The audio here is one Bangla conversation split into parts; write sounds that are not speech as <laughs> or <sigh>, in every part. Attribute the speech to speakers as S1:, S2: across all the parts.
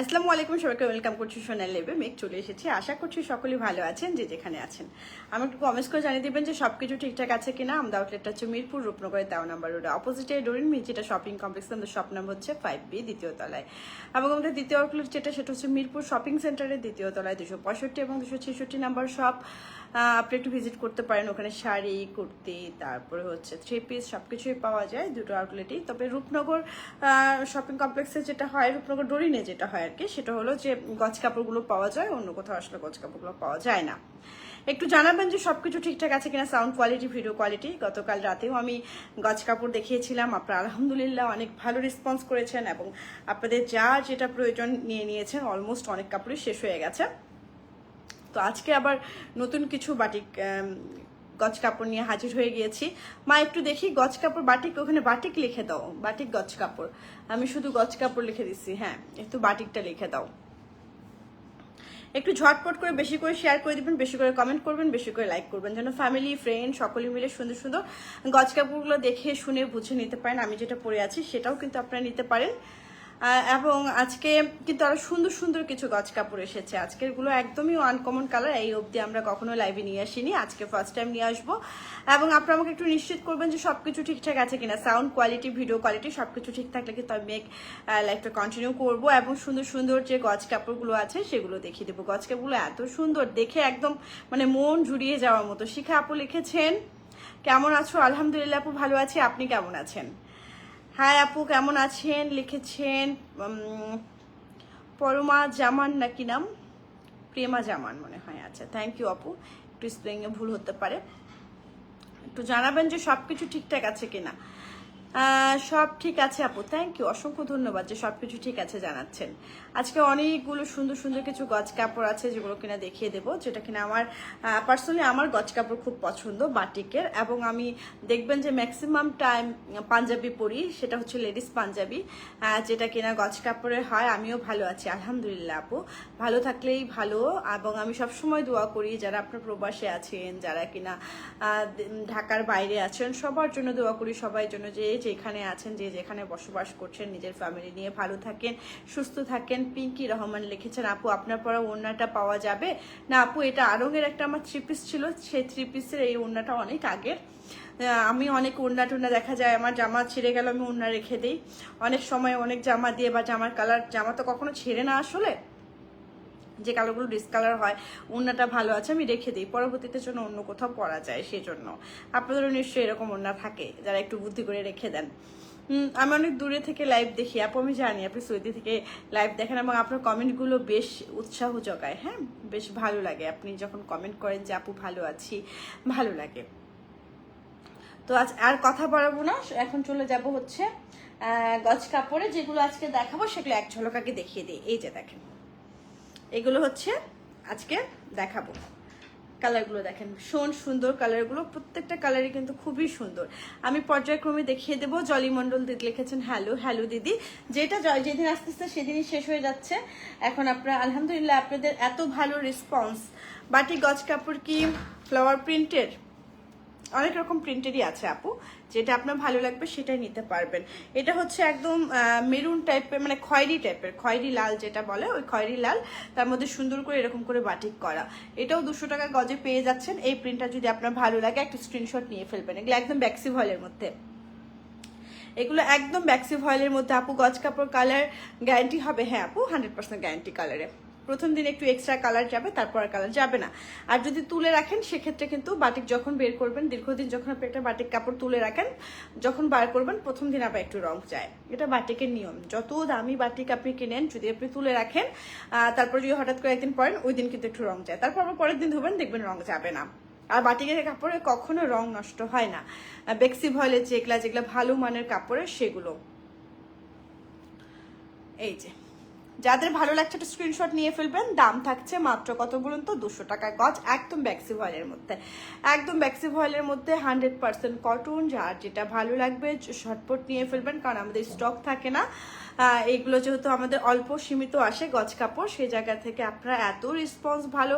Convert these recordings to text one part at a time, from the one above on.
S1: আসসালামু আলাইকুম, সবাইকে ওয়েলকাম করছি সোনাল লেবে। মেঘ চলে এসেছি। আশা করছি সকলেই ভালো আছেন, যে যেখানে আছেন। আমি একটু কমেন্টস করে জানিয়ে দেবেন যে সব কিছু ঠিকঠাক আছে কিনা। আমাদের আউটলেটটা হচ্ছে মিরপুর রূপনগরের তেরো নাম্বার রোড অপোজিটে ডোরিন মির্চিটা শপিং কমপ্লেক্স আমাদের শপ নাম্বার হচ্ছে ফাইভ বি দ্বিতীয় তলায়। এবং আমাদের দ্বিতীয় আউটলেট যেটা, সেটা হচ্ছে মিরপুর শপিং সেন্টারের দ্বিতীয় তলায় দুশো পঁয়ষট্টি এবং দুশো ছেষট্টি নাম্বার শপ আপনি একটু ভিজিট করতে পারেন ওখানে শাড়ি, কুর্তি, তারপরে হচ্ছে থ্রি পিস সব কিছুই পাওয়া যায়, দুটো আউটলেটেই তবে রূপনগর শপিং কমপ্লেক্সে যেটা হয়, রূপনগর ডোরিনে যেটা হয় আর কি সেটা হলো যে গজ কাপড়গুলো পাওয়া যায়, অন্য কোথাও আসলে গজ কাপড়গুলো পাওয়া যায় না। একটু জানাবেন যে সবকিছু ঠিকঠাক আছে কিনা সাউন্ড কোয়ালিটি ভিডিও কোয়ালিটি গতকাল রাতেও আমি গজ কাপড় দেখিয়েছিলাম, আপনারা আলহামদুলিল্লাহ অনেক ভালো রেসপন্স করেছেন এবং আপনাদের যা যেটা প্রয়োজন নিয়ে নিয়েছেন অলমোস্ট অনেক কাপড়ই শেষ হয়ে গেছে। তো আজকে আবার নতুন কিছু বাটিক গজ কাপড় নিয়ে হাজির হয়ে গিয়েছি। মা, একটু দেখি গজ কাপড় বাটিক, ওখানে বাটিক লিখে দাও, বাটিক গজ কাপড়। আমি শুধু গজ কাপড় লিখে দিচ্ছি হ্যাঁ একটু বাটিকটা লিখে দাও। একটু ঝটপট করে বেশি করে শেয়ার করে দিবেন, বেশি করে কমেন্ট করবেন, বেশি করে লাইক করবেন, যেন ফ্যামিলি ফ্রেন্ড সকলে মিলে সুন্দর সুন্দর গজ কাপড়গুলো দেখে, শুনে, বুঝে নিতে পারেন। আমি যেটা পরে আছি, সেটাও কিন্তু আপনারা নিতে পারেন। এবং আজকে কিন্তু আরও সুন্দর সুন্দর কিছু গজ কাপড় এসেছে। আজকেরগুলো একদমই আনকমন কালার এই অবধি আমরা কখনো লাইভে নিয়ে আসিনি। আজকে ফার্স্ট টাইম নিয়ে আসব। এবং আপনারা আমাকে একটু নিশ্চিত করবেন যে সবকিছু ঠিকঠাক আছে কিনা। সাউন্ড কোয়ালিটি ভিডিও কোয়ালিটি সবকিছু ঠিক থাকলে কিন্তু আমি লাইভটা কন্টিনিউ করব এবং সুন্দর সুন্দর যে গজ কাপড়গুলো আছে সেগুলো দেখিয়ে দেবো। গজ কাপড়গুলো এত সুন্দর, দেখে একদম মানে মন জুড়িয়ে যাওয়ার মতো। শিখা আপু লিখেছেন, কেমন আছো? আলহামদুলিল্লাহ আপু, ভালো আছি। আপনি কেমন আছেন? হ্যাঁ আপু, কেমন আছেন? লিখেছেন পরমা জামান নাকি নাম? প্রেমা জামান মনে হয় আচ্ছা থ্যাংক ইউ আপু। একটু স্পেলিংয়ে ভুল হতে পারে। একটু জানাবেন যে সব কিছু ঠিকঠাক আছে কিনা। সব ঠিক আছে আপু থ্যাংক ইউ অসংখ্য ধন্যবাদ যে সব কিছু ঠিক আছে জানাচ্ছেন। আজকে অনেকগুলো সুন্দর সুন্দর কিছু গজ কাপড় আছে যেগুলো কিনা দেখিয়ে দেবো, যেটা কিনা আমার পার্সোনালি আমার গজ কাপড় খুব পছন্দ, বাটিকের। এবং আমি দেখবেন যে ম্যাক্সিমাম টাইম পাঞ্জাবি পরি, সেটা হচ্ছে লেডিস পাঞ্জাবি যেটা কিনা গজ কাপড়ের হয়। আমিও ভালো আছি, আলহামদুলিল্লাহ আপু। ভালো থাকলেই ভালো, এবং আমি সবসময় দোয়া করি যারা আপনার প্রবাসে আছেন, যারা কিনা ঢাকার বাইরে আছেন, সবার জন্য দোয়া করি, সবাই জন্য যে যেখানে আছেন, যে যেখানে বসবাস করছেন, নিজের ফ্যামিলি নিয়ে ভালো থাকেন, সুস্থ থাকেন। পিঙ্কি রহমান লিখেছেন, আপু, আপনার পরা ওড়নাটা পাওয়া যাবে? না, আপু, এটা আরঙের একটা আমার থ্রি পিস ছিল, সেই থ্রি পিসের এই ওড়নাটা অনেক আগের। আমি অনেক ওড়না টোড়না দেখা যায়, আমার জামা ছিঁড়ে গেল, আমি ওড়না রেখে দিই। অনেক সময় অনেক জামা দিয়ে বা জামার কালার, জামা তো কখনো ছেড়ে না আসলে। যে কালারগুলো ডিসকালার হয়, ওড়নাটা ভালো আছে, আমি রেখে দিই। পরবর্তীতে জন্য অন্য কোথাও পরা যায়, সেজন্য। আপনাদেরও নিশ্চয়ই এরকম ওড়না থাকে, যারা একটু বুদ্ধি করে রেখে দেন। আমি অনেক দূরে থেকে লাইভ দেখি। আপু, আমি জানি, আপনি সৌদি থেকে লাইভ দেখেন এবং আপনার কমেন্টগুলো বেশ উৎসাহ জগায় হ্যাঁ? বেশ ভালো লাগে। আপনি যখন কমেন্ট করেন যে, আপু, ভালো আছি। ভালো লাগে। তো আজ আর কথা বাড়াবো না। এখন চলে যাব হচ্ছে গজ কাপড়ে যেগুলো আজকে দেখাবো, সেগুলো এক ঝলকাকে দেখিয়ে দিই। এই যে দেখেন, এগুলো হচ্ছে আজকে দেখাবো। কালারগুলো দেখেন, ভীষণ সুন্দর কালারগুলো, প্রত্যেকটা কালারই কিন্তু খুবই সুন্দর। আমি পর্যায়ক্রমে দেখিয়ে দেবো জলিমণ্ডল দিদি লিখেছেন, হ্যালো হ্যালো দিদি। যেটা যেদিন আসতে আসতে সেদিনই শেষ হয়ে যাচ্ছে। এখন আপনারা, আলহামদুলিল্লাহ, আপনাদের এত ভালো রেসপন্স বাটি গজ কাপড় কি ফ্লাওয়ার প্রিন্টের অনেক রকম প্রিন্টেরই আছে আপু, যেটা আপনার ভালো লাগবে সেটাই নিতে পারবেন। এটা হচ্ছে একদম মেরুন টাইপের মানে খয়েরি টাইপের খয়েরি লাল যেটা বলে, ওই খয়েরি লাল, তার মধ্যে সুন্দর করে এরকম করে বাটিক করা। এটাও দুশো টাকা গজে পেয়ে যাচ্ছেন, এই প্রিন্টটা যদি আপনার ভালো লাগে, একটা স্ক্রিনশট নিয়ে ফেলবেন। এগুলো একদম ব্যাক্সি ভয়েলের মধ্যে। এগুলো একদম ব্যাক্সি ভয়েলের মধ্যে, আপু, গজ কাপড় কালার গ্যারান্টি হবে হ্যাঁ আপু হান্ড্রেড পার্সেন্ট গ্যারান্টি কালারে প্রথম দিন একটু এক্সট্রা কালার যাবে, তারপর আর কালার যাবে না। আর যদি তুলে রাখেন, সেক্ষেত্রে কিন্তু বাটিক যখন বের করবেন, দীর্ঘদিন যখন আপনি একটা বাটিক কাপড় তুলে রাখেন, যখন বার করবেন, প্রথম দিন আবার একটু রং যায়। এটা বাটিকের নিয়ম। যত দামি বাটিক আপনি কিনেন, যদি আপনি তুলে রাখেন তারপর যদি হঠাৎ করে একদিন পরেন, ওই দিন কিন্তু একটু রং যায়। তারপর আবার পরের দিন ধরবেন দেখবেন রং যাবে না। আর বাটিকের কাপড়ে কখনো রং নষ্ট হয় না। বেক্সি ভয়েলের যেগুলা, যেগুলো ভালো মানের কাপড়ের, সেগুলো। এই যে। যাদের ভালো লাগছে একটা স্ক্রিনশট নিয়ে ফেলবেন দাম থাকছে মাত্র কত বলুন তো? দুশো টাকা গজ একদম ব্যাক্সি ভয়েলের মধ্যে। একদম ব্যাক্সি ভয়েলের মধ্যে হান্ড্রেড পার্সেন্ট কটন যার যেটা ভালো লাগবে ঝটপট নিয়ে ফেলবেন কারণ আমাদের স্টক থাকে না। আহ, এইগুলো যেহেতু আমাদের অল্প সীমিত আসে গজ কাপড় সেই জায়গা থেকে আপনারা এত রেসপন্স ভালো।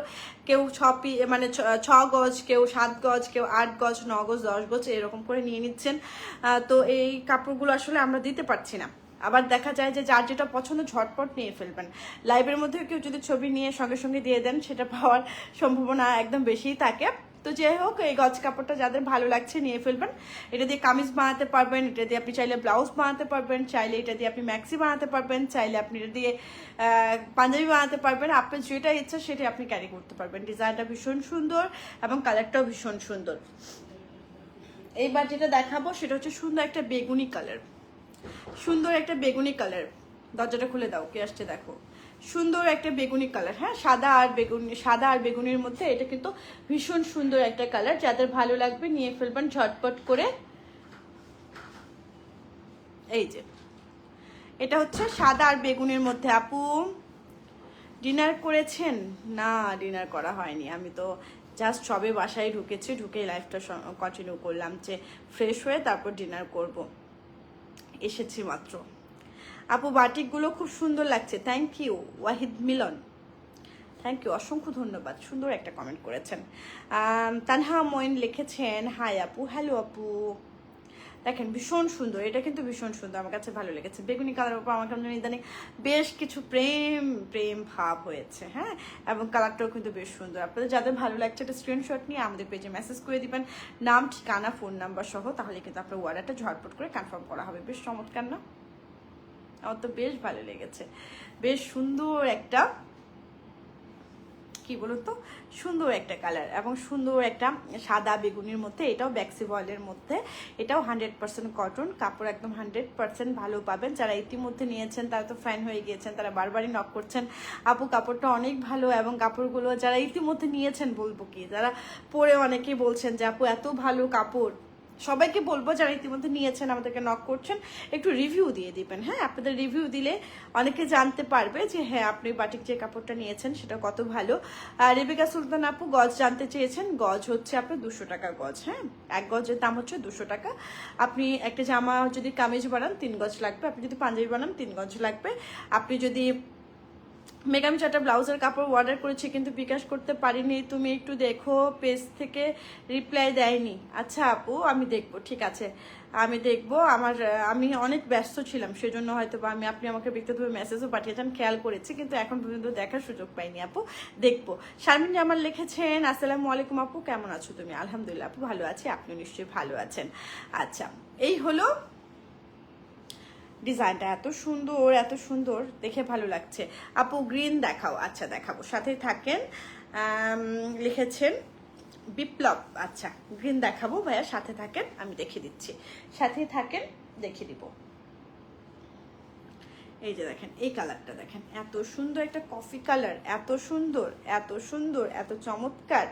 S1: কেউ ছ পি মানে ছ গজ কেউ সাত গজ কেউ আট গজ ন গজ দশ গজ এরকম করে নিয়ে নিচ্ছেন। তো এই কাপড়গুলো আসলে আমরা দিতে পারছি না। আবার দেখা যায় যে যার যেটা পছন্দ ঝটপট নিয়ে ফেলবেন। লাইভের মধ্যে কেউ যদি ছবি নিয়ে সঙ্গে সঙ্গে দিয়ে দেন, সেটা পাওয়ার সম্ভাবনা একদম বেশিই থাকে। তো যাই হোক, এই গজ কাপড়টা যাদের ভালো লাগছে নিয়ে ফেলবেন। এটা দিয়ে কামিজ বানাতে পারবেন, এটা দিয়ে আপনি চাইলে ব্লাউজ বানাতে পারবেন, চাইলে এটা দিয়ে আপনি ম্যাক্সি বানাতে পারবেন, চাইলে আপনি এটা দিয়ে পাঞ্জাবি বানাতে পারবেন। আপনার যেটা ইচ্ছা সেটা আপনি ক্যারি করতে পারবেন। ডিজাইনটা ভীষণ সুন্দর এবং কালারটাও ভীষণ সুন্দর। এইবার যেটা দেখাবো, সেটা হচ্ছে সুন্দর একটা বেগুনি কালার সুন্দর একটা বেগুনি কালার। দরজাটা খুলে দাও, কে আসছে দেখো। সুন্দর একটা বেগুনি কালার হ্যাঁ? সাদা আর বেগুনি, সাদা আর বেগুনির মধ্যে এটা কিন্তু ভীষণ সুন্দর একটা কালার। যাদের ভালো লাগবে নিয়ে ফেলবেন ঝটপট করে। এই যে, এটা হচ্ছে সাদা আর বেগুনির মধ্যে। আপু, ডিনার করেছেন? না, ডিনার করা হয়নি। আমি তো জাস্ট সবে বাসায় ঢুকেছি ঢুকে লাইফটা কন্টিনিউ করলাম যে, ফ্রেশ হয়ে তারপর ডিনার করব। এসেছি মাত্র। আপু, বাটিকগুলো খুব সুন্দর লাগছে। Thank you Wahid Milon thank you অসংখ্য ধন্যবাদ। সুন্দর একটা কমেন্ট করেছেন। তানহা মইন লিখেছেন হাই আপু। হ্যালো আপু। দেখেন, ভীষণ সুন্দর। এটা কিন্তু ভীষণ সুন্দর। আমার কাছে ভালো লেগেছে। বেগুনি কালার উপর আমার কেমন ইদানিং বেশ কিছু প্রেম প্রেম ভাব হয়েছে হ্যাঁ? এবং কালারটাও কিন্তু বেশ সুন্দর। আপনাদের যাদের ভালো লাগছে একটা স্ক্রিনশট নিয়ে আমাদের পেজে মেসেজ করে দিবেন। নাম, ঠিকানা ফোন নাম্বার সহ, তাহলে কিন্তু আপনার অর্ডারটা ঝটপট করে কনফার্ম করা হবে। বেশ চমৎকার, না? আমার তো বেশ ভালো লেগেছে। বেশ সুন্দর একটা কি বলুন তো সুন্দর একটা কালার এবং সুন্দর একটা সাদা বেগুনির মধ্যে, এটাও ব্যাক্সি বয়েলের মধ্যে, এটাও হান্ড্রেড পার্সেন্ট কটন কাপড় একদম হান্ড্রেড পার্সেন্ট ভালো পাবেন। যারা ইতিমধ্যে নিয়েছেন, তারা তো ফ্যান হয়ে গিয়েছেন, তারা বারবারই নক করছেন। আপু, কাপড়টা অনেক ভালো এবং কাপড়গুলো যারা ইতিমধ্যে নিয়েছেন, বলব কি? যারা পরে অনেকেই বলছেন যে, আপু, এত ভালো কাপড়। সবাইকে বলব যারা ইতিমধ্যে নিয়েছেন, আমাদেরকে নক করছেন, একটু রিভিউ দিয়ে দিবেন। হ্যাঁ আপনাদের রিভিউ দিলে অনেকে জানতে পারবে যে হ্যাঁ আপনি বাটিক যে কাপড়টা নিয়েছেন, সেটা কত ভালো। আর রেবিকা সুলতান আপু, গজ জানতে চেয়েছেন, গজ হচ্ছে আপনার দুশো টাকা গজ হ্যাঁ? এক গজের দাম হচ্ছে দুশো টাকা। আপনি একটা জামা যদি কামিজ বানান, তিন গজ লাগবে। আপনি যদি পাঞ্জাবি বানান, তিন গজ লাগবে। আপনি যদি মেগামি চারটা ব্লাউজের কাপড় অর্ডার করেছি, কিন্তু বিকাশ করতে পারিনি। তুমি একটু দেখো পেজ থেকে রিপ্লাই দেয়নি। আচ্ছা আপু, আমি দেখব, ঠিক আছে। আমি দেখব, আমার, আমি অনেক ব্যস্ত ছিলাম, সেজন্য হয়তো বা আমি, আপনি আমাকে ব্যক্তিগতভাবে মেসেজও পাঠিয়েছেন খেয়াল করেছি, কিন্তু এখন পর্যন্ত দেখার সুযোগ পাইনি আপু। দেখব। শারমিন জামাল লিখেছেন, আসসালামু আলাইকুম আপু, কেমন আছো তুমি? আলহামদুলিল্লাহ আপু, ভালো আছি আপনি নিশ্চয়ই ভালো আছেন। আচ্ছা এই হলো ডিজাইনটা এত সুন্দর এত সুন্দর, দেখে ভালো লাগছে। আপু গ্রিন দেখাও আচ্ছা দেখাবো। সাথে থাকেন লিখেছেন বিপ্লব। আচ্ছা গ্রিন দেখাবো ভাইয়া, সাথে থাকেন, আমি দেখে দিচ্ছি। সাথে থাকেন দেখে দিব। এই যে দেখেন, এই কালারটা দেখেন, এত সুন্দর একটা কফি কালার, এত সুন্দর এত সুন্দর, এত চমৎকার।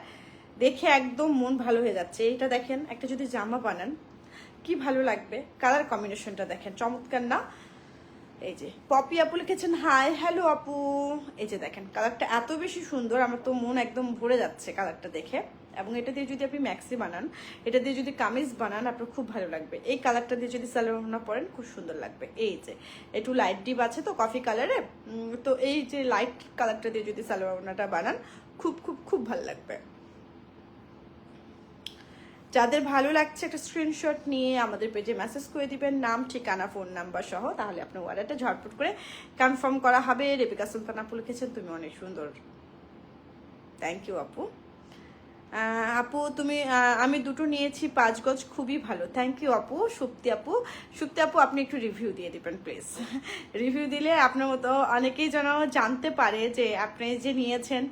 S1: দেখে একদম মন ভালো হয়ে যাচ্ছে। এটা দেখেন, একটা যদি জামা বানান কি ভালো লাগবে? কালার কম্বিনেশনটা দেখেন, চমৎকার না? এই যে, পপি আপু লিখেছেন হাই হ্যালো আপু। এই যে দেখেন কালারটা এত বেশি সুন্দর, আমার তো মন একদম ভরে যাচ্ছে কালারটা দেখে। এবং এটা দিয়ে যদি আপনি ম্যাক্সি বানান, এটা দিয়ে যদি কামিজ বানান, আপনার খুব ভালো লাগবে। এই কালারটা দিয়ে যদি সালোয়ার পরেন, খুব সুন্দর লাগবে। এই যে, একটু লাইট ডিপ আছে তো কফি কালারে তো এই যে লাইট কালারটা দিয়ে যদি সালোয়ারটা বানান, খুব খুব খুব ভালো লাগবে। যাদের ভালো লাগছে, একটা স্ক্রিনশট নিয়ে আমাদের পেজে মেসেজ করে দিবেন। নাম, ঠিকানা ফোন নাম্বার সহ। তাহলে আপনার অর্ডারটা ঝটপট করে কনফার্ম করা হবে। রেপিকা সুলতান আপু লিখেছেন, তুমি অনেক সুন্দর। থ্যাংক ইউ আপু। আপু, তুমি আমি দুটো নিয়েছি, পাঁচ গজ খুবই ভালো। থ্যাংক ইউ আপু, সুপ্তি আপু। সুপ্তি আপু, আপনি একটু রিভিউ দিয়ে দিবেন প্লিজ রিভিউ <laughs> দিলে আপনার মতো অনেকেই যেন জানতে পারে যে আপনি যে নিয়েছেন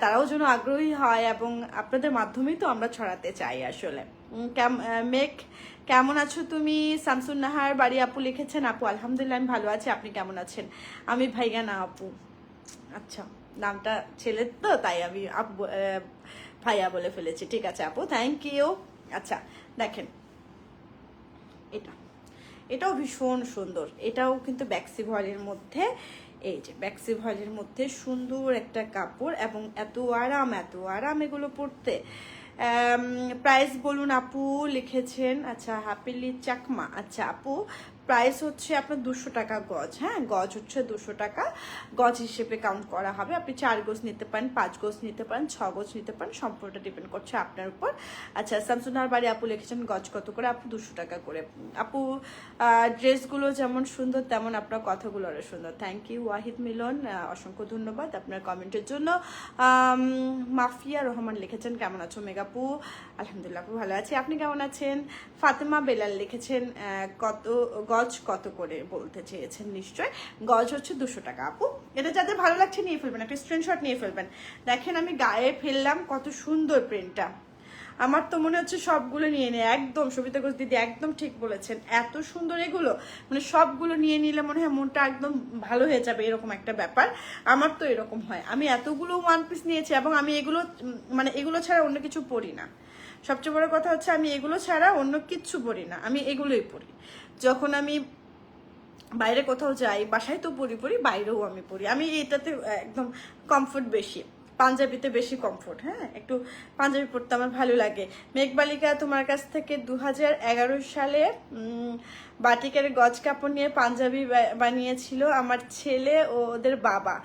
S1: তারাও যেন আগ্রহী হয় এবং আপনাদের মাধ্যমেই তো আমরা ছড়াতে চাই আসলে। মেঘ, কেমন আছো তুমি? শামসুন নাহার বাড়ি আপু লিখেছেন, আপু, আলহামদুলিল্লাহ, আমি ভালো আছি। আপনি কেমন আছেন? আমি ভাইয়া না, আপু। আচ্ছা নামটা ছেলের তো, তাই আমি আপু ভাইয়া বলে ফেলেছি। ঠিক আছে আপু থ্যাংক ইউ আচ্ছা দেখেন, এটা, এটাও ভীষণ সুন্দর। এটাও কিন্তু ব্যাক্সি ভয়েলের মধ্যে, এই যে ব্যাক্সি ভয়েলের মধ্যে সুন্দর একটা কাপড় এবং এত আরাম এত আরাম এগুলো পরতে। প্রাইস বলুন আপু, লিখেছেন আচ্ছা হ্যাপিলি চাকমা। আচ্ছা আপু প্রাইস হচ্ছে আপনার দুশো টাকা গজ হ্যাঁ? গজ হচ্ছে দুশো টাকা। গজ হিসেবে কাউন্ট করা হবে। আপনি চার গোজ নিতে পারেন, পাঁচ গোজ নিতে পারেন, ছ গোজ নিতে পারেন, সম্পূর্ণটা ডিপেন্ড করছে আপনার উপর। আচ্ছা শামসুনার বাড়ি আপু লিখেছেন, গজ কত করে? আপু দুশো টাকা করে। আপু ড্রেসগুলো যেমন সুন্দর, তেমন আপনার কথাগুলো আরও সুন্দর থ্যাংক ইউ ওয়াহিদ মিলন অসংখ্য ধন্যবাদ আপনার কমেন্টের জন্য। মাফিয়া রহমান লিখেছেন, কেমন আছো মেগাপু আলহামদুলিল্লাহ, আপু ভালো আছি। আপনি কেমন আছেন? ফাতেমা বেলাল লিখেছেন কত গজ কত করে বলতে চেয়েছেন নিশ্চয়? গজ হচ্ছে দুশো টাকা। আপু, এটা যাদের ভালো লাগছে নিয়ে ফেলবেন, একটা স্ক্রিনশট নিয়ে ফেলবেন। দেখেন আমি গায়ে ফেললাম কত সুন্দর প্রিন্টটা আমার তো মনে হচ্ছে সবগুলো নিয়ে নিয়ে একদম সবিতা ঘোষ দিদি একদম ঠিক বলেছেন। এত সুন্দর এগুলো মানে সবগুলো নিয়ে নিলে মনে হয় মনটা একদম ভালো হয়ে যাবে, এরকম একটা ব্যাপার। আমার তো এরকম হয়। আমি এতগুলো ওয়ান পিস নিয়েছি এবং আমি এগুলো মানে এগুলো ছাড়া অন্য কিছু পরি না। সবচেয়ে বড় কথা হচ্ছে আমি এগুলো ছাড়া অন্য কিচ্ছু পরি না, আমি এগুলোই পরি যখন আমি বাইরে কোথাও যাই, বাসায় তো পরি পড়ি বাইরেও আমি পরি। আমি এটাতে একদম কমফোর্ট বেশি। পাঞ্জাবিতে বেশি কমফোর্ট হ্যাঁ? একটু পাঞ্জাবি পরতে আমার ভালো লাগে। মেঘবালিকা তোমার কাছ থেকে দু হাজার এগারো সালে বাটিকের গজ কাপড় নিয়ে পাঞ্জাবি বানিয়েছিল আমার ছেলে ও ওদের বাবা।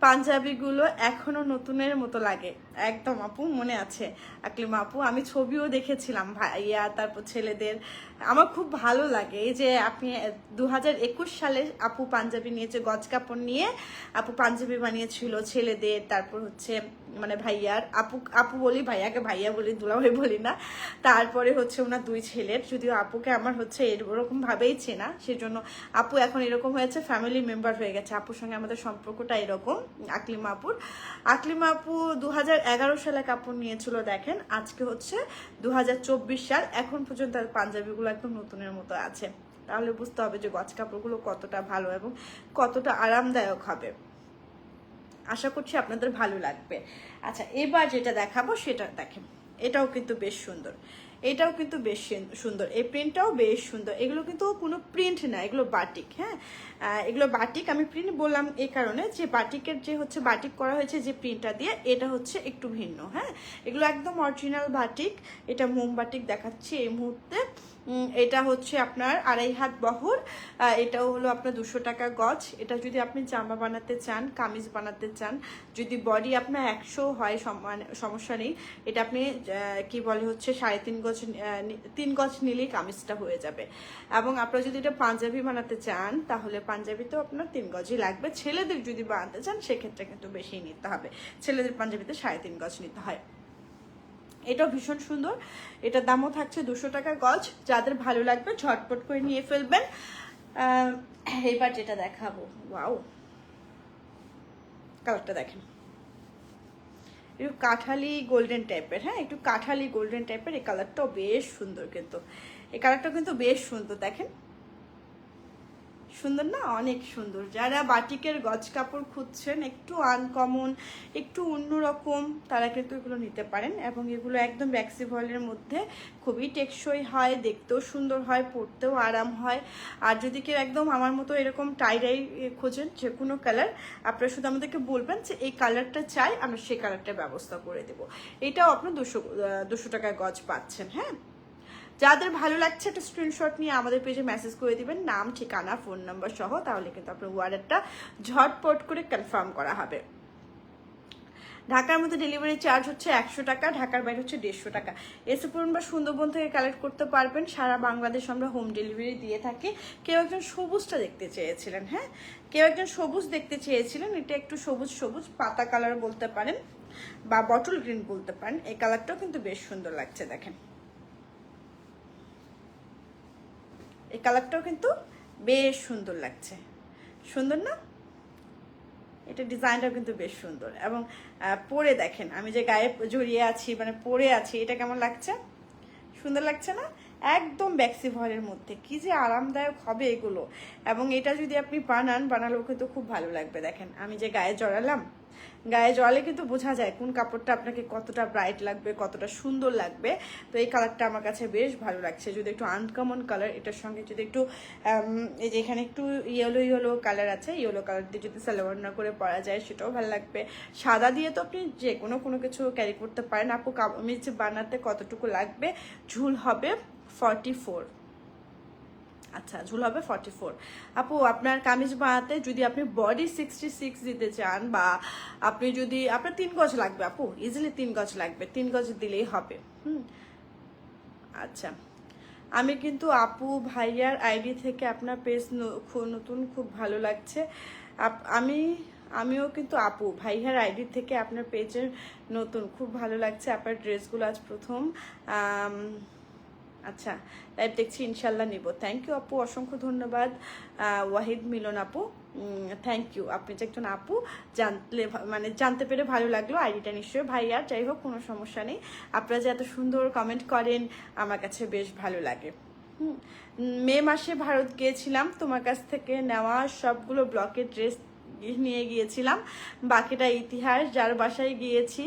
S1: পাঞ্জাবিগুলো এখনও নতুনের মতো লাগে। একদম আপু, মনে আছে। আকলিমা আপু, আমি ছবিও দেখেছিলাম ভাইয়া, তারপর ছেলেদের। আমার খুব ভালো লাগে এই যে আপনি দু হাজার একুশ সালে আপু পাঞ্জাবি নিয়েছে গজ কাপড় নিয়ে আপু পাঞ্জাবি বানিয়েছিল ছেলেদের, তারপর হচ্ছে মানে ভাইয়ার, আপু আপু বলি ভাইয়াকে ভাইয়া বলি, দুলাভাই বলি না। তারপরে হচ্ছে ওনার দুই ছেলের, যদিও আপুকে আমার হচ্ছে এরকম ভাবেই চেনা, সেজন্য আপু এখন এরকম হয়েছে ফ্যামিলি মেম্বার হয়ে গেছে। আপুর সঙ্গে আমাদের সম্পর্কটা এরকম, আকলিমা আপুর। আকলিমা আপু দু সালে কাপড় নিয়েছিল, দেখেন, আজকে হচ্ছে দু হাজার চব্বিশ সাল, এখন পর্যন্ত আর পাঞ্জাবিগুলো একদম নতুনের মতো আছে। তাহলে বুঝতে হবে যে গজ কাপড়গুলো কতটা ভালো এবং কতটা আরামদায়ক হবে। আশা করছি আপনাদের ভালো লাগবে। আচ্ছা এবার যেটা দেখাবো সেটা দেখেন, এটাও কিন্তু বেশ সুন্দর। এটাও কিন্তু বেশ সুন্দর। এই প্রিন্টটাও বেশ সুন্দর। এগুলো কিন্তু কোনো প্রিন্ট না, এগুলো বাটিক হ্যাঁ? এগুলো বাটিক আমি প্রিন্ট বললাম এই কারণে যে বাটিকের যে হচ্ছে বাটিক করা হয়েছে যে প্রিন্টটা দিয়ে, এটা হচ্ছে একটু ভিন্ন হ্যাঁ? এগুলো একদম অরিজিনাল বাটিক এটা মোম বাটিক দেখাচ্ছি এই মুহূর্তে। এটা হচ্ছে আপনার আড়াই হাত বহর এটাও হলো আপনার দুশো টাকা গজ। এটা যদি আপনি জামা বানাতে চান, কামিজ বানাতে চান, যদি বডি আপনার একশো হয় মানে সমস্যা নেই। এটা আপনি কি বলে হচ্ছে, সাড়ে তিন গজ তিন গজ নিলেই কামিজটা হয়ে যাবে। এবং আপনারা যদি এটা পাঞ্জাবি বানাতে চান, তাহলে পাঞ্জাবিতেও আপনার তিন গজই লাগবে। ছেলেদের যদি বানাতে চান, সেক্ষেত্রে কিন্তু বেশি নিতে হবে। ছেলেদের পাঞ্জাবিতে সাড়ে তিন গজ নিতে হয়। এটাও ভীষণ সুন্দর। এটার দামও থাকছে দুশো টাকা গজ। যাদের ভালো লাগবে ঝটপট করে নিয়ে ফেলবেন। এবার যেটা দেখাবো। ওয়াও। কালারটা দেখেন। একটু কাঠালি গোল্ডেন টাইপের হ্যাঁ? একটু কাঠালি গোল্ডেন টাইপের। এই কালারটাও বেশ সুন্দর কিন্তু। এই কালারটা কিন্তু বেশ সুন্দর, দেখেন। সুন্দর না? অনেক সুন্দর। যারা বাটিকের গজ কাপড় খুঁজছেন, একটু আনকমন একটু অন্যরকম, তারা কিন্তু এগুলো নিতে পারেন এবং এগুলো একদম ব্যাক্সি ভয়েলের মধ্যে খুবই টেকসই হয়, দেখতেও সুন্দর হয়, পরতেও আরাম হয়। আর যদি কেউ একদম আমার মতো এরকম টাইডাই খোঁজেন যে কোনো কালার আপনারা শুধু আমাদেরকে বলবেন যে এই কালারটা চাই, আমরা সেই কালারটার ব্যবস্থা করে দেবো। এটাও আপনার দুশো দুশো টাকায় গজ পাচ্ছেন হ্যাঁ? যাদের ভালো লাগছে একটা স্ক্রিনশট নিয়ে আমাদের পেজে মেসেজ করে দিবেন। নাম, ঠিকানা ফোন নাম্বার সহ তাহলে কিন্তু আপনার ওয়ার্ডারটা ঝটপট করে কনফার্ম করা হবে। ঢাকার মধ্যে ডেলিভারি চার্জ হচ্ছে একশো টাকা, ঢাকার বাইরে হচ্ছে দেড়শো টাকা। এসে পূরণ বা সুন্দরবন থেকে কালেক্ট করতে পারবেন। সারা বাংলাদেশ আমরা হোম ডেলিভারি দিয়ে থাকি। কেউ একজন সবুজটা দেখতে চেয়েছিলেন হ্যাঁ? কেউ একজন সবুজ দেখতে চেয়েছিলেন। এটা একটু সবুজ সবুজ, পাতা কালার বলতে পারেন বা বটল গ্রিন বলতে পারেন। এই কালারটাও কিন্তু বেশ সুন্দর লাগছে, দেখেন। এই কালারটাও কিন্তু বেশ সুন্দর লাগছে। সুন্দর না? এটা ডিজাইনটাও কিন্তু বেশ সুন্দর এবং পরে দেখেন, আমি যে গায়ে জড়িয়ে আছি মানে পরে আছি, এটা কেমন লাগছে? সুন্দর লাগছে না? একদম ব্যাক্সি ভয়ের মধ্যে, কি যে আরামদায়ক হবে এগুলো। এবং এটা যদি আপনি বানান, বানালেও কিন্তু খুব ভালো লাগবে, দেখেন, আমি যে গায়ে জড়ালাম গায়ে জলে কিন্তু বোঝা যায় কোন কাপড়টা আপনাকে কতটা ব্রাইট লাগবে, কতটা সুন্দর লাগবে। তো এই কালারটা আমার কাছে বেশ ভালো লাগছে। যদি একটু আনকমন কালার এটার সঙ্গে যদি একটু এই যে এখানে একটু ইয়েলো ইয়েলো কালার আছে ইয়েলো কালার দিয়ে যদি সালোয়ার না করে পরা যায়, সেটাও ভালো লাগবে। সাদা দিয়ে তো আপনি যে কোনো কোনো কিছু ক্যারি করতে পারেন। আপু, কামিজ বানাতে কতটুকু লাগবে? ঝুল হবে ফর্টি ফোর আচ্ছা ঝুল হবে ফর্টি ফোর আপু, আপনার কামিজ বানাতে যদি আপনি বডি সিক্সটি সিক্স দিতে চান বা আপনি যদি, আপনার তিন গজ লাগবে আপু ইজিলি তিন গজ লাগবে, তিন গজ দিলেই হবে, হুম। আচ্ছা আমি কিন্তু আপু ভাইয়ার আইডি থেকে আপনার পেজ নতুন খুব ভালো লাগছে। আমি, আমিও কিন্তু আপু ভাইয়ার আইডি থেকে আপনার পেজের নতুন, খুব ভালো লাগছে, আপনার ড্রেসগুলো আজ প্রথম। আচ্ছা লাইভ দেখছি, ইনশাল্লাহ নিব। থ্যাংক ইউ আপু, অসংখ্য ধন্যবাদ। ওয়াহিদ, মিলন আপু থ্যাংক ইউ আপনি যে একজন আপু, জানলে মানে জানতে পেরে ভালো লাগল আইডিটা নিশ্চয়ই। ভাইয়ার যাই হোক, কোনো সমস্যা নেই। আপনারা যে এত সুন্দর কমেন্ট করেন, আমার কাছে বেশ ভালো লাগে। মে মাসে ভারত গিয়েছিলাম, তোমার কাছ থেকে নেওয়া সবগুলো ব্লকের ড্রেস নিয়ে গিয়েছিলাম। বাকিটা ইতিহাস, যার বাসায় গিয়েছি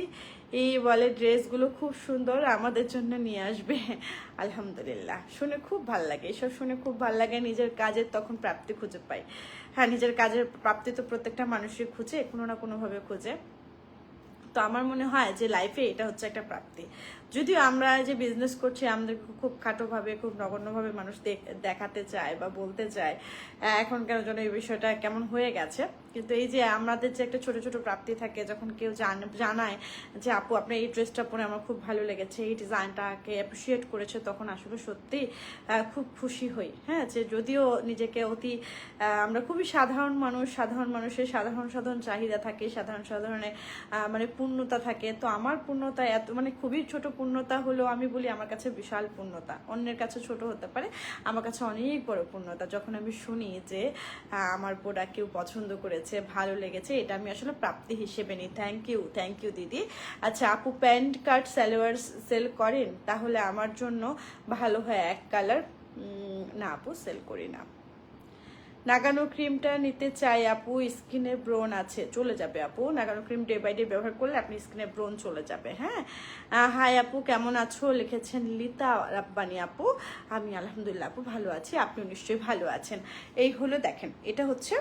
S1: এই বলে ড্রেসগুলো খুব সুন্দর, আমাদের জন্য নিয়ে আসবে। আলহামদুলিল্লাহ। শুনে খুব ভালো লাগে। এসব শুনে খুব ভালো লাগে, নিজের কাজের তখন প্রাপ্তি খুঁজে পাই। হ্যাঁ নিজের কাজের প্রাপ্তি তো প্রত্যেকটা মানুষই খুঁজে, কোনো না কোনোভাবে খুঁজে। তো আমার মনে হয় যে লাইফে এটা হচ্ছে একটা প্রাপ্তি। যদিও আমরা যে বিজনেস করছি, আমাদের খুব খাটোভাবে, খুব নগণ্যভাবে মানুষ দেখ- দেখাতে চায় বা বলতে চায় এখনকার জন্য এই বিষয়টা কেমন হয়ে গেছে। কিন্তু এই যে আমাদের যে একটা ছোট ছোট প্রাপ্তি থাকে, যখন কেউ জানায় যে, আপু আপনার এই ড্রেসটা পরে আমার খুব ভালো লেগেছে, এই ডিজাইনটাকে অ্যাপ্রিসিয়েট করেছে, তখন আসলে সত্যি খুব খুশি হই। হ্যাঁ যে যদিও নিজেকে অতি আমরা খুবই সাধারণ মানুষ, সাধারণ মানুষের সাধারণ সাধারণ চাহিদা থাকে, সাধারণ সাধারণের মানে পূর্ণতা থাকে। তো আমার পূর্ণতা এত মানে খুবই ছোট পূর্ণতা হলো, আমি বলি আমার কাছে বিশাল পূর্ণতা। অন্যের কাছে ছোট হতে পারে, আমার কাছে অনেক বড় পূর্ণতা। যখন আমি শুনি যে আমার প্রোডাক্ট কেউ পছন্দ করেছে, ভালো লেগেছে, এটা আমি আসলে প্রাপ্তি হিসেবে নিই। থ্যাংক ইউ থ্যাংক ইউ দিদি। আচ্ছা আপু প্যান্ট কার্ড সালোয়ার সেল করেন? তাহলে আমার জন্য ভালো হয় এক কালার। না আপু, সেল করি না। নাগানো ক্রিমটা নিতে চাই আপু, স্কিনে ব্রোন আছে, চলে যাবে আপু। নাগানো ক্রিম ডে বাই ডে ব্যবহার করলে আপনি স্কিনে ব্রোন চলে যাবে হ্যাঁ? হাই আপু, কেমন আছো? লিখেছেন লিতা রাব্বানি আপু। আমি আলহামদুলিল্লাহ আপু ভালো আছি, আপনিও নিশ্চয়ই ভালো আছেন। এই হলো দেখেন, এটা হচ্ছে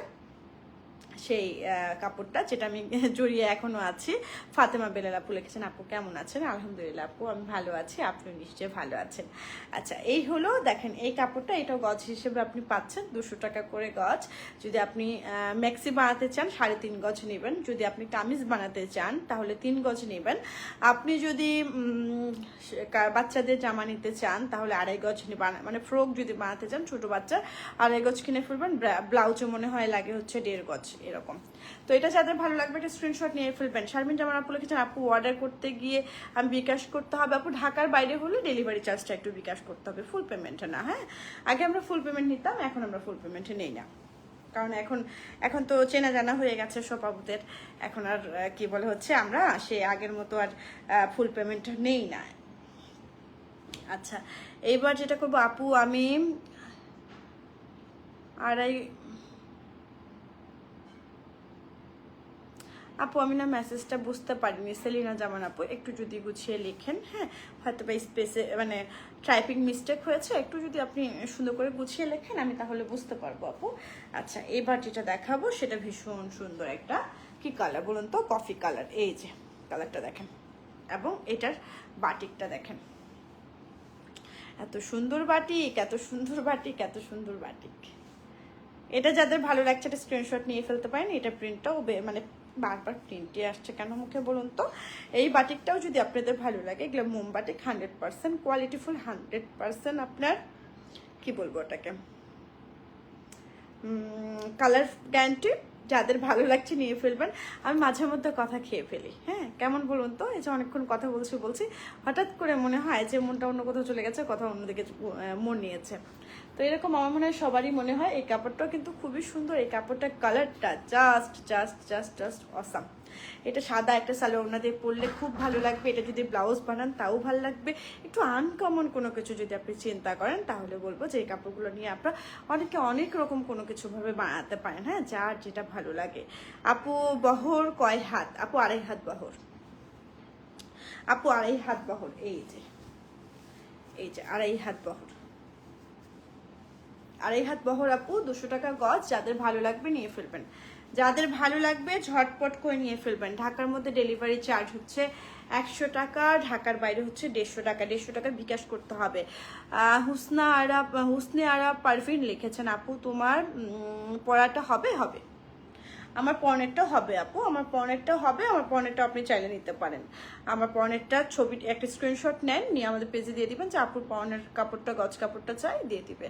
S1: সেই কাপড়টা যেটা আমি <laughs> জড়িয়ে এখনও আছি। ফাতেমা বেলাল আপু লিখেছেন, আপু, কেমন আছেন? আলহামদুলিল্লাহ, আপু, আমি ভালো আছি আপনি নিশ্চয়ই ভালো আছেন। আচ্ছা এই হলো, দেখেন, এই কাপড়টা এটাও গজ হিসেবে আপনি পাচ্ছেন, দুশো টাকা করে গজ। যদি আপনি ম্যাক্সি বানাতে চান, সাড়ে তিন গজ নেবেন। যদি আপনি কামিজ বানাতে চান, তাহলে তিন গজ নেবেন। আপনি যদি বাচ্চাদের জামা নিতে চান, তাহলে আড়াই গজ মানে ফ্রক যদি বানাতে চান, ছোট বাচ্চা, আড়াই গজ কিনে ফেলবেন। ব্লাউজও মনে হয় লাগে হচ্ছে দেড় গজ। এরকম। তো এটা যাদের ভালো লাগবে একটা স্ক্রিনশট নিয়ে ফেলবেন। শারমিন জামান আপু লিখেছেন, আপু অর্ডার করতে গিয়ে আমি বিকাশ করতে হবে। আপু, ঢাকার বাইরে হলে ডেলিভারি চার্জটা একটু বিকাশ করতে হবে। ফুল পেমেন্টে না হ্যাঁ? আগে আমরা ফুল পেমেন্ট নিতাম, এখন আমরা ফুল পেমেন্টে নেই না। কারণ এখন এখন তো চেনা জানা হয়ে গেছে সব আপুদের। এখন আর কি বলে হচ্ছে আমরা, সে আগের মতো আর ফুল পেমেন্ট নেই না। আচ্ছা এইবার যেটা করব, আপু, আমি আড়াই আপু, আমি না মেসেজটা বুঝতে পারিনি। সেলিনা জামান আপু, একটু যদি গুছিয়ে লিখেন হ্যাঁ? হয়তো বা স্পেসে মানে টাইপিং মিস্টেক হয়েছে, একটু যদি আপনি সুন্দর করে গুছিয়ে লেখেন, আমি তাহলে বুঝতে পারব আপু। আচ্ছা এবার যেটা দেখাবো, সেটা ভীষণ সুন্দর একটা, কি কালার বলুন তো? কফি কালার এই যে কালারটা দেখেন। এবং এটার বাটিকটা দেখেন। এত সুন্দর বাটিক এত সুন্দর বাটিক এত সুন্দর বাটিক এটা যাদের ভালো লাগছে একটা স্ক্রিনশট নিয়ে ফেলতে পারেন, এটা প্রিন্টটাও মানে বারবার প্রিন্টে আসছে কেন মুখে বলুন তো? এই বাটিকটাও যদি আপনাদের ভালো লাগে, এগুলো মোম বাটিক হান্ড্রেড পার্সেন্ট কোয়ালিটিফুল হান্ড্রেড পার্সেন্ট আপনার, কি বলব ওটাকে? কালার গ্যারান্টি যাদের ভালো লাগছে নিয়ে ফেলবেন। আমি মাঝে মধ্যে কথা খেয়ে ফেলি হ্যাঁ? কেমন বলুন তো? এই যে অনেকক্ষণ কথা বলছি বলছি, হঠাৎ করে মনে হয় যে মনটা অন্য কোথাও চলে গেছে কথা অন্যদিকে মন নিয়েছে। তো এরকম আমার মনে হয় সবারই মনে হয় এই কাপড়টাও কিন্তু খুবই সুন্দর। এই কাপড়টার কালারটা just just just just awesome এটা সাদা একটা সালোয়ার দিয়ে পরলে খুব ভালো লাগবে। এটা যদি ব্লাউজ বানান, তাও ভালো লাগবে। একটু আনকমন কোনো কিছু যদি আপনি চিন্তা করেন, তাহলে বলব যে এই কাপড়গুলো নিয়ে আপনারা অনেকে অনেক রকম কোনো কিছু ভাবে বানাতে পারেন হ্যাঁ? যার যেটা ভালো লাগে। আপু বহর কয় হাত? আপু আড়াই হাত বহর। আপু আড়াই হাত বহর। এই যে এই যে আড়াই হাত বহর। আড়াই হাত বহর আপু, দুশো টাকা গজ, যাদের ভালো লাগবে নিয়ে ফেলবেন। যাদের ভালো লাগবে, ঝটপট করে নিয়ে ফেলবেন। ঢাকার মধ্যে ডেলিভারি চার্জ হচ্ছে একশো টাকা, ঢাকার বাইরে হচ্ছে দেড়শো টাকা। দেড়শো টাকা বিকাশ করতে হবে। হুসনা আরাব, হুসনে আরাব পারভিন লিখেছেন, আপু, তোমার পড়াটা হবে? হবে। আমার পনেরটা হবে, আপু। আমার পনেরটা হবে, আমার পনেরটা আপনি চাইলে নিতে পারেন। আমার পনেরটা ছবি, একটা স্ক্রিনশট নেন, নিয়ে আমাদের পেজে দিয়ে দিবেন যে, আপুর পনেরো কাপড়টা, গজ কাপড়টা চাই? দিয়ে দিবে।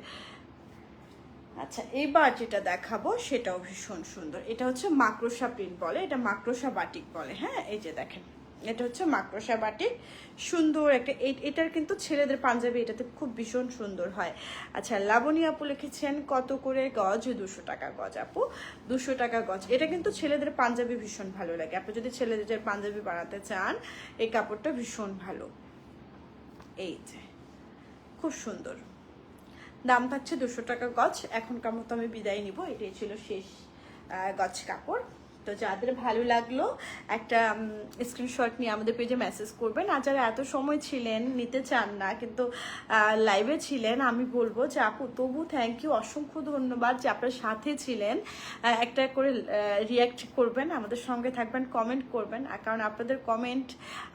S1: আচ্ছা এবার যেটা দেখাবো সেটাও ভীষণ সুন্দর। এটা হচ্ছে মাকড়সা প্রিন্ট বলে, এটা মাকড়সা বাটিক বলে হ্যাঁ? এই যে দেখেন, এটা হচ্ছে মাকড়সা বাটিক। সুন্দর একটা এটার কিন্তু ছেলেদের পাঞ্জাবি এটাতে খুব ভীষণ সুন্দর হয়। আচ্ছা লাবণী আপু লিখেছেন, কত করে গজ? দুশো টাকা গজ আপু, দুশো টাকা গজ। এটা কিন্তু ছেলেদের পাঞ্জাবি ভীষণ ভালো লাগে। আপনি যদি ছেলেদের পাঞ্জাবি বানাতে চান, এই কাপড়টা ভীষণ ভালো। এই যে, খুব সুন্দর। দাম থাকছে দুশো টাকা গজ। এখনকার মতো আমি বিদায় নিব। এটাই ছিল শেষ গছ কাপড়। তো যাদের ভালো লাগল, একটা স্ক্রিনশট নিয়ে আমাদের পেজে মেসেজ করবেন। আর যারা এত সময় ছিলেন, নিতে চান না, কিন্তু লাইভে ছিলেন, আমি বলব যে আপু, তবু থ্যাংক ইউ অসংখ্য ধন্যবাদ যে আপনার সাথে ছিলেন। একটা করে রিয়াক্ট করবেন, আমাদের সঙ্গে থাকবেন কমেন্ট করবেন। কারণ আপনাদের কমেন্ট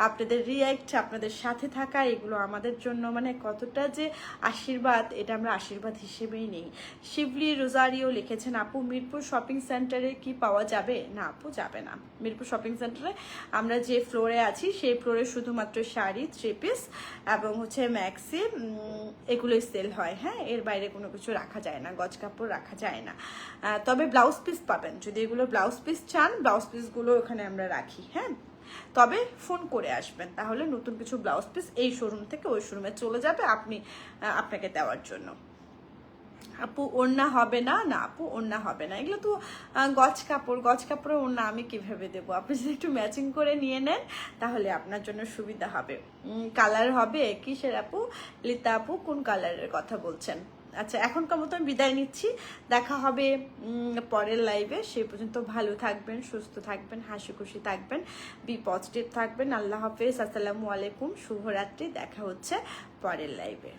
S1: আপনাদের রিয়াক্ট আপনাদের সাথে থাকা, এগুলো আমাদের জন্য মানে কতটা যে আশীর্বাদ, এটা আমরা আশীর্বাদ হিসেবেই নেই। শিবলি রোজারিও লিখেছেন, আপু, মিরপুর শপিং সেন্টারে কি পাওয়া যাবে? না, আপু যাবে না। মিরপুর শপিং সেন্টারে আমরা যে ফ্লোরে আছি, সেই ফ্লোরে শুধুমাত্র শাড়ি থ্রি পিস এবং হচ্ছে ম্যাক্সি এগুলোই সেল হয়। হ্যাঁ এর বাইরে কোনো কিছু রাখা যায় না, গজ কাপড় রাখা যায় না। তবে ব্লাউজ পিস পাবেন। যদি এগুলো ব্লাউজ পিস চান ব্লাউজ পিসগুলো ওখানে আমরা রাখি। হ্যাঁ তবে ফোন করে আসবেন। তাহলে নতুন কিছু ব্লাউজ পিস এই শোরুম থেকে ওই শোরুমে চলে যাবে আপনি আপনাকে দেওয়ার জন্য। আপু ওড়না হবে না? না, আপু ওড়না হবে না। এগুলো তো গজ কাপড়। গজ কাপড়ে ওড়না আমি কীভাবে দেবো? আপনি যদি একটু ম্যাচিং করে নিয়ে নেন, তাহলে আপনার জন্য সুবিধা হবে। কালার হবে কিসের আপু? লিতা আপু কোন কালারের কথা বলছেন? আচ্ছা এখনকার মতো আমি বিদায় নিচ্ছি। দেখা হবে পরের লাইভে সে পর্যন্ত ভালো থাকবেন, সুস্থ থাকবেন হাসি খুশি থাকবেন বি পজিটিভ থাকবেন। আল্লাহ হাফেজ। আসসালামু আলাইকুম। শুভরাত্রি। দেখা হচ্ছে পরের লাইভে